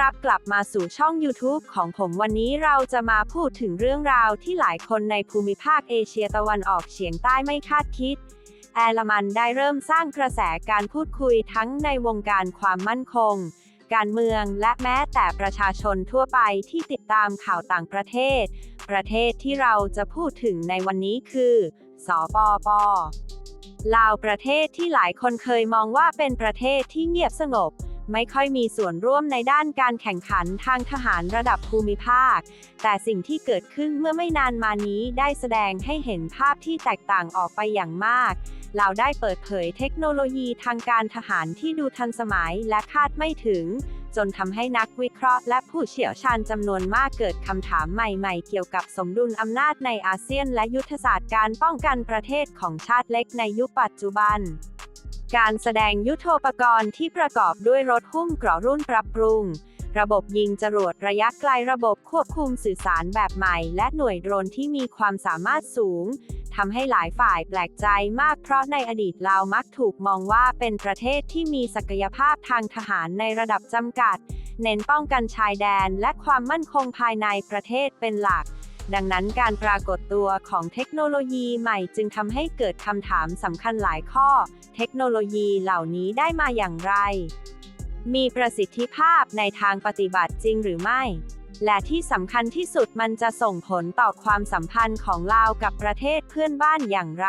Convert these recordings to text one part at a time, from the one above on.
รับกลับมาสู่ช่อง YouTube ของผมวันนี้เราจะมาพูดถึงเรื่องราวที่หลายคนในภูมิภาคเอเชียตะวันออกเฉียงใต้ไม่คาดคิด แอลมันได้เริ่มสร้างกระแสการพูดคุยทั้งในวงการความมั่นคง การเมืองและแม้แต่ประชาชนทั่วไปที่ติดตามข่าวต่างประเทศ ประเทศที่เราจะพูดถึงในวันนี้คือ สปปลาวประเทศที่หลายคนเคยมองว่าเป็นประเทศที่เงียบสงบ ไม่ค่อยมีส่วนร่วมในด้านการแข่งขันทางทหารระดับภูมิภาค แต่สิ่งที่เกิดขึ้นเมื่อไม่นานมานี้ได้แสดงให้เห็นภาพที่แตกต่างออกไปอย่างมาก เราได้เปิดเผยเทคโนโลยีทางการทหารที่ดูทันสมัยและคาดไม่ถึง จนทำให้นักวิเคราะห์และผู้เชี่ยวชาญจำนวนมากเกิดคำถามใหม่ๆ เกี่ยวกับสมดุลอำนาจในอาเซียนและยุทธศาสตร์การป้องกันประเทศของชาติเล็กในยุคปัจจุบัน การแสดงยุทโธปกรณ์ที่ประกอบด้วยรถหุ้มเกราะรุ่นปรับปรุง ระบบยิงจรวดระยะไกลระบบควบคุมสื่อสารแบบใหม่ และหน่วยโดรนที่มีความสามารถสูงทำให้หลายฝ่ายแปลกใจมากเพราะในอดีตลาวมักถูกมองว่าเป็นประเทศที่มีศักยภาพทางทหารในระดับจำกัด เน้นป้องกันชายแดนและความมั่นคงภายในประเทศเป็นหลัก ดังนั้นการปรากฏตัวของเทคโนโลยีใหม่จึงทำให้เกิดคำถามสำคัญหลายข้อ เทคโนโลยีเหล่านี้ได้มาอย่างไร มีประสิทธิภาพในทางปฏิบัติจริงหรือไม่ และที่สำคัญที่สุดมันจะส่งผลต่อความสัมพันธ์ของลาวกับประเทศเพื่อนบ้านอย่างไร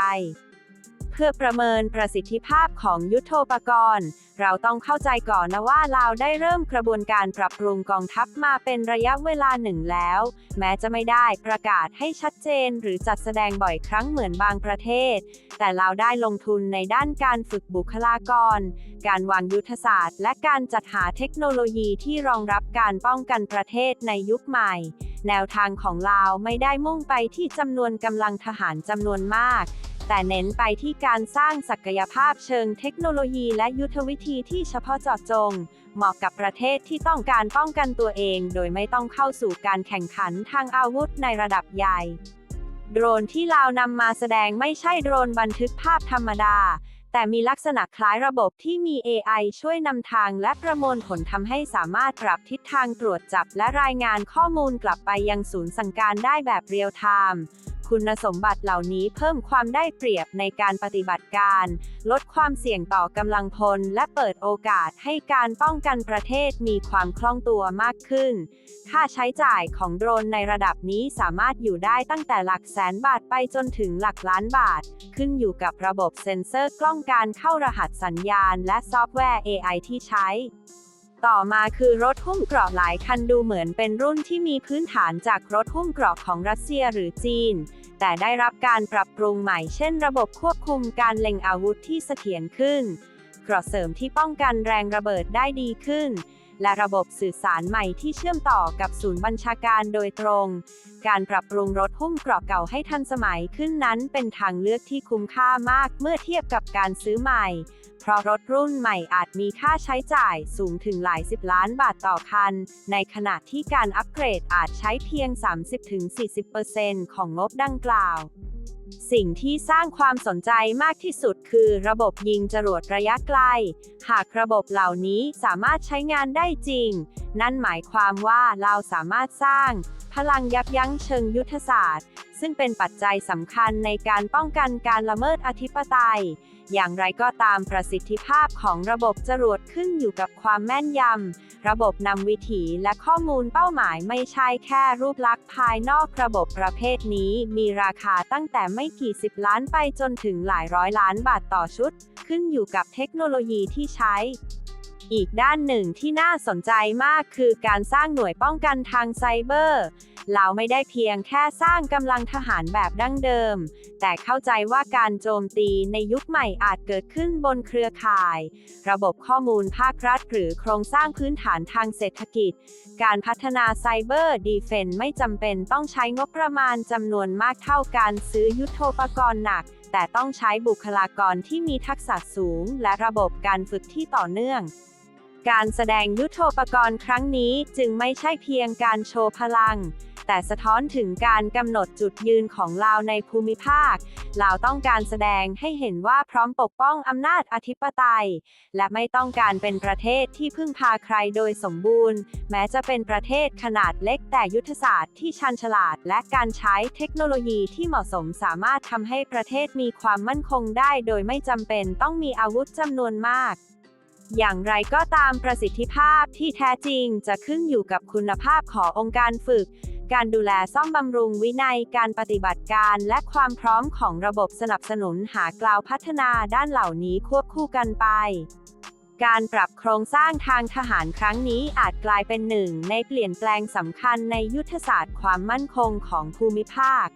พื่อประเมินประสิทธิภาพของยุทโธปกรณ์ เราต้องเข้าใจก่อนนะว่าลาวได้เริ่มกระบวนการปรับปรุงกองทัพมาเป็นระยะเวลาหนึ่งแล้ว แม้จะไม่ได้ประกาศให้ชัดเจนหรือจัดแสดงบ่อยครั้งเหมือนบางประเทศ แต่ลาวได้ลงทุนในด้านการฝึกบุคลากร การวางยุทธศาสตร์ และการจัดหาเทคโนโลยีที่รองรับการป้องกันประเทศในยุคใหม่ แนวทางของลาวไม่ได้มุ่งไปที่จำนวนกำลังทหารจำนวนมาก แต่เน้นไปที่การสร้างศักยภาพเชิงเทคโนโลยีและยุทธวิธีที่เฉพาะเจาะจง เหมาะกับประเทศที่ต้องการป้องกันตัวเอง โดยไม่ต้องเข้าสู่การแข่งขันทางอาวุธในระดับใหญ่ โดรนที่ลาวนำมาแสดงไม่ใช่โดรนบันทึกภาพธรรมดา แต่มีลักษณะคล้ายระบบที่มี AI ช่วยนำทางและประมวลผลทำให้สามารถปรับทิศทางตรวจจับและรายงานข้อมูลกลับไปยังศูนย์สั่งการได้แบบเรียลไทม์ คุณสมบัติเหล่านี้เพิ่มความได้เปรียบในการปฏิบัติการ ลดความเสี่ยงต่อกำลังพล และเปิดโอกาสให้การป้องกันประเทศมีความคล่องตัวมากขึ้น ค่าใช้จ่ายของโดรนในระดับนี้สามารถอยู่ได้ตั้งแต่หลักแสนบาทไปจนถึงหลักล้านบาท ขึ้นอยู่กับระบบเซ็นเซอร์กล้องการเข้ารหัสสัญญาณ และซอฟต์แวร์ AI ที่ใช้ ต่อมาคือรถหุ้มเกราะหลายคันดูเหมือนเป็นรุ่นที่มีพื้นฐานจากรถหุ้มเกราะของรัสเซียหรือจีน แต่ได้รับการปรับปรุงใหม่เช่นระบบควบคุมการเล็งอาวุธที่เสถียรขึ้น เกราะเสริมที่ป้องกันแรงระเบิดได้ดีขึ้น และระบบสื่อสารใหม่ที่เชื่อมต่อกับศูนย์บัญชาการโดยตรง การปรับปรุงรถหุ้มกราะเก่าให้ทันสมัยขึ้นนั้นเป็นทางเลือกที่คุ้มค่ามากเมื่อเทียบกับการซื้อใหม่ เพราะรถรุ่นใหม่อาจมีค่าใช้จ่ายสูงถึงหลายสิบล้านบาทต่อคัน ในขณะที่การอัปเกรดอาจใช้เพียง 30-40%ของงบดังกล่าว สิ่งที่สร้างความสนใจมากที่สุดคือระบบยิงจรวดระยะไกล หากระบบเหล่านี้สามารถใช้งานได้จริง นั่นหมายความว่าเราสามารถสร้าง พลังยับยั้งเชิงยุทธศาสตร์ ซึ่งเป็นปัจจัยสำคัญในการป้องกันการละเมิดอธิปไตย อย่างไรก็ตามประสิทธิภาพของระบบจรวดขึ้นอยู่กับความแม่นยำ ระบบนำวิถีและข้อมูลเป้าหมายไม่ใช่แค่รูปลักษณ์ภายนอกระบบประเภทนี้มีราคาตั้งแต่ไม่กี่สิบล้านไปจนถึงหลายร้อยล้านบาทต่อชุด ขึ้นอยู่กับเทคโนโลยีที่ใช้ อีกด้านหนึ่งที่น่าสนใจมากคือการสร้างหน่วยป้องกันทางไซเบอร์ เราไม่ได้เพียงแค่สร้างกำลังทหารแบบดั้งเดิม แต่เข้าใจว่าการโจมตีในยุคใหม่อาจเกิดขึ้นบนเครือข่าย ระบบข้อมูลภาครัฐหรือโครงสร้างพื้นฐานทางเศรษฐกิจ การพัฒนาไซเบอร์ดีเฟนไม่จำเป็นต้องใช้งบประมาณจำนวนมากเท่าการซื้อยุทโธปกรณ์หนัก แต่ต้องใช้บุคลากรที่มีทักษะสูง และระบบการฝึกที่ต่อเนื่องการแสดงยุทโธปกรณ์ครั้งนี้จึงไม่ใช่เพียงการโชว์พลัง แต่สะท้อนถึงการกำหนดจุดยืนของลาวในภูมิภาค ลาวต้องการแสดงให้เห็นว่าพร้อมปกป้องอำนาจอธิปไตย และไม่ต้องการเป็นประเทศที่พึ่งพาใครโดยสมบูรณ์ แม้จะเป็นประเทศขนาดเล็กแต่ยุทธศาสตร์ที่ชันฉลาด และการใช้เทคโนโลยีที่เหมาะสมสามารถทำให้ประเทศมีความมั่นคงได้ โดยไม่จำเป็นต้องมีอาวุธจำนวนมากอย่างไรก็ตามประสิทธิภาพที่แท้จริงจะขึ้นอยู่กับคุณภาพขององค์การฝึก การดูแลซ่อมบำรุงวินัยการปฏิบัติการ และความพร้อมของระบบสนับสนุนหากล่าวพัฒนาด้านเหล่านี้ควบคู่กันไปการปรับโครงสร้างทางทหารครั้งนี้อาจกลายเป็นหนึ่งในเปลี่ยนแปลงสำคัญในยุทธศาสตร์ความมั่นคงของภูมิภาค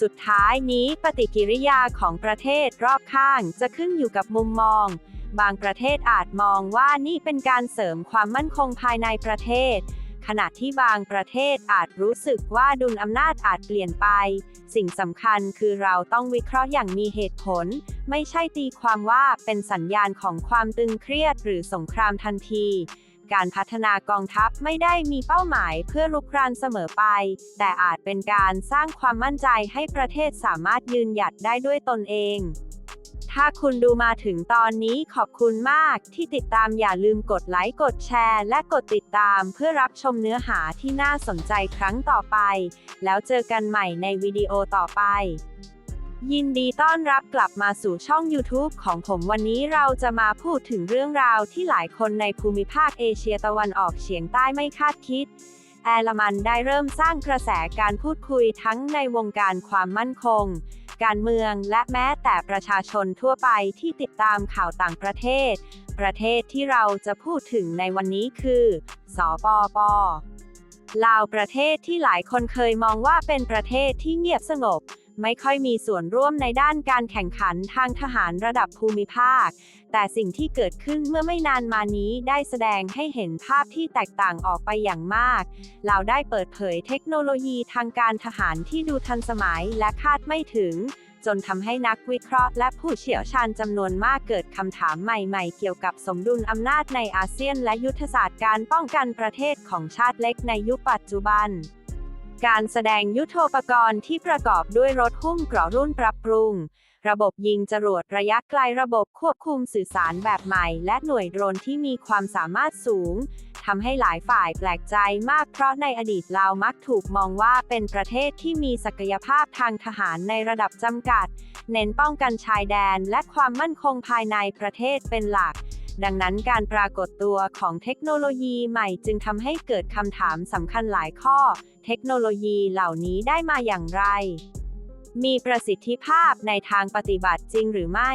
สุดท้ายนี้ปฏิกิริยาของประเทศรอบข้างจะขึ้นอยู่กับมุมมอง บางประเทศอาจมองว่านี่เป็นการเสริมความมั่นคงภายในประเทศ ขณะที่บางประเทศอาจรู้สึกว่าดุลอำนาจอาจเปลี่ยนไป สิ่งสำคัญคือเราต้องวิเคราะห์อย่างมีเหตุผล ไม่ใช่ตีความว่าเป็นสัญญาณของความตึงเครียดหรือสงครามทันทีการพัฒนากองทัพไม่ได้มีเป้าหมายเพื่อลุกรานเสมอไป แต่อาจเป็นการสร้างความมั่นใจให้ประเทศสามารถยืนหยัดได้ด้วยตนเอง ถ้าคุณดูมาถึงตอนนี้ขอบคุณมากที่ติดตามอย่าลืมกดไลค์กดแชร์ และกดติดตามเพื่อรับชมเนื้อหาที่น่าสนใจครั้งต่อไป แล้วเจอกันใหม่ในวิดีโอต่อไป ยินดีต้อนรับกลับมาสู่ช่อง YouTube ของผมวันนี้เราจะมาพูดถึงเรื่องราวที่หลายคนในภูมิภาคเอเชียตะวันออกเฉียงใต้ไม่คาดคิดแอลมันได้เริ่มสร้างกระแสการพูดคุยทั้งในวงการความมั่นคง การเมือง และแม้แต่ประชาชนทั่วไปที่ติดตามข่าวต่างประเทศ ประเทศที่เราจะพูดถึงในวันนี้คือ สปปลาวประเทศที่หลายคนเคยมองว่าเป็นประเทศที่เงียบสงบ ไม่ค่อยมีส่วนร่วมในด้านการแข่งขันทางทหารระดับภูมิภาค แต่สิ่งที่เกิดขึ้นเมื่อไม่นานมานี้ได้แสดงให้เห็นภาพที่แตกต่างออกไปอย่างมาก เราได้เปิดเผยเทคโนโลยีทางการทหารที่ดูทันสมัยและคาดไม่ถึง จนทำให้นักวิเคราะห์และผู้เชี่ยวชาญจำนวนมากเกิดคำถามใหม่ๆ เกี่ยวกับสมดุลอำนาจในอาเซียน และยุทธศาสตร์การป้องกันประเทศของชาติเล็กในยุคปัจจุบัน การแสดงยุทโธปกรณ์ที่ประกอบด้วยรถหุ้มเกราะรุ่นปรับปรุง ระบบยิงจรวดระยะไกลระบบควบคุมสื่อสารแบบใหม่ และหน่วยโดรนที่มีความสามารถสูงทำให้หลายฝ่ายแปลกใจมากเพราะในอดีตลาวมักถูกมองว่าเป็นประเทศที่มีศักยภาพทางทหารในระดับจำกัด เน้นป้องกันชายแดนและความมั่นคงภายในประเทศเป็นหลัก ดังนั้นการปรากฏตัวของเทคโนโลยีใหม่จึงทำให้เกิดคำถามสำคัญหลายข้อ เทคโนโลยีเหล่านี้ได้มาอย่างไร มีประสิทธิภาพในทางปฏิบัติจริงหรือไม่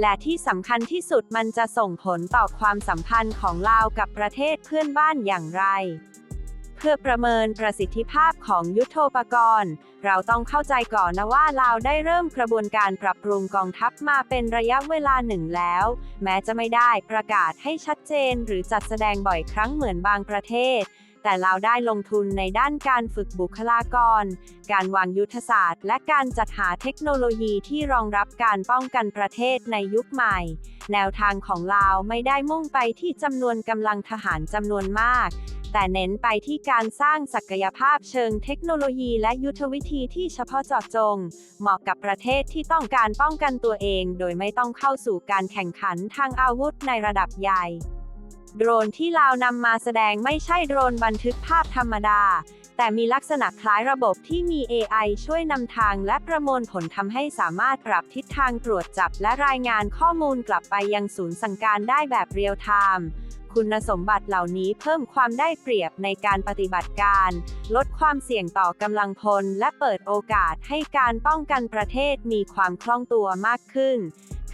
และที่สำคัญที่สุดมันจะส่งผลต่อความสัมพันธ์ของลาวกับประเทศเพื่อนบ้านอย่างไร พื่อประเมินประสิทธิภาพของยุทโธปกรณ์ เราต้องเข้าใจก่อนนะว่าลาวได้เริ่มกระบวนการปรับปรุงกองทัพมาเป็นระยะเวลาหนึ่งแล้ว แม้จะไม่ได้ประกาศให้ชัดเจนหรือจัดแสดงบ่อยครั้งเหมือนบางประเทศ แต่เราได้ลงทุนในด้านการฝึกบุคลากร การวางยุทธศาสตร์ และการจัดหาเทคโนโลยีที่รองรับการป้องกันประเทศในยุคใหม่ แนวทางของลาวไม่ได้มุ่งไปที่จำนวนกำลังทหารจำนวนมาก แต่เน้นไปที่การสร้างศักยภาพเชิงเทคโนโลยีและยุทธวิธีที่เฉพาะเจาะจง เหมาะกับประเทศที่ต้องการป้องกันตัวเอง โดยไม่ต้องเข้าสู่การแข่งขันทางอาวุธในระดับใหญ่ โดรนที่ลาวนำมาแสดงไม่ใช่โดรนบันทึกภาพธรรมดา แต่มีลักษณะคล้ายระบบที่มี AI ช่วยนำทางและประมวลผลทำให้สามารถปรับทิศทางตรวจจับและรายงานข้อมูลกลับไปยังศูนย์สั่งการได้แบบเรียลไทม์ คุณสมบัติเหล่านี้เพิ่มความได้เปรียบในการปฏิบัติการ ลดความเสี่ยงต่อกำลังพล และเปิดโอกาสให้การป้องกันประเทศมีความคล่องตัวมากขึ้น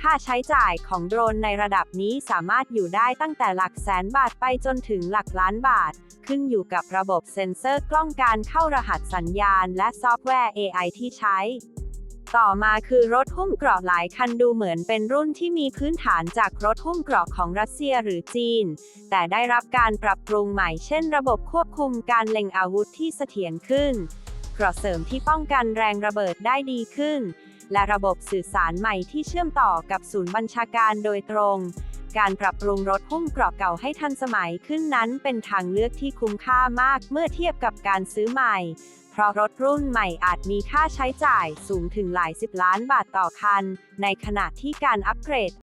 ค่าใช้จ่ายของโดรนในระดับนี้สามารถอยู่ได้ตั้งแต่หลักแสนบาทไปจนถึงหลักล้านบาท ขึ้นอยู่กับระบบเซ็นเซอร์กล้องการเข้ารหัสสัญญาณ และซอฟต์แวร์ AI ที่ใช้ ต่อมาคือรถหุ้มเกราะหลายคันดูเหมือนเป็นรุ่นที่มีพื้นฐานจากรถหุ้มเกราะของรัสเซียหรือจีน แต่ได้รับการปรับปรุงใหม่เช่นระบบควบคุมการเล็งอาวุธที่เสถียรขึ้นเกราะเสริมที่ป้องกันแรงระเบิดได้ดีขึ้น และระบบสื่อสารใหม่ที่เชื่อมต่อกับศูนย์บัญชาการโดยตรง การปรับปรุงรถหุ้มเกราะเก่าให้ทันสมัยขึ้นนั้นเป็นทางเลือกที่คุ้มค่ามากเมื่อเทียบกับการซื้อใหม่ เพราะรถรุ่นใหม่อาจมีค่าใช้จ่ายสูงถึงหลายสิบล้านบาทต่อคัน ในขณะที่การอัปเกรด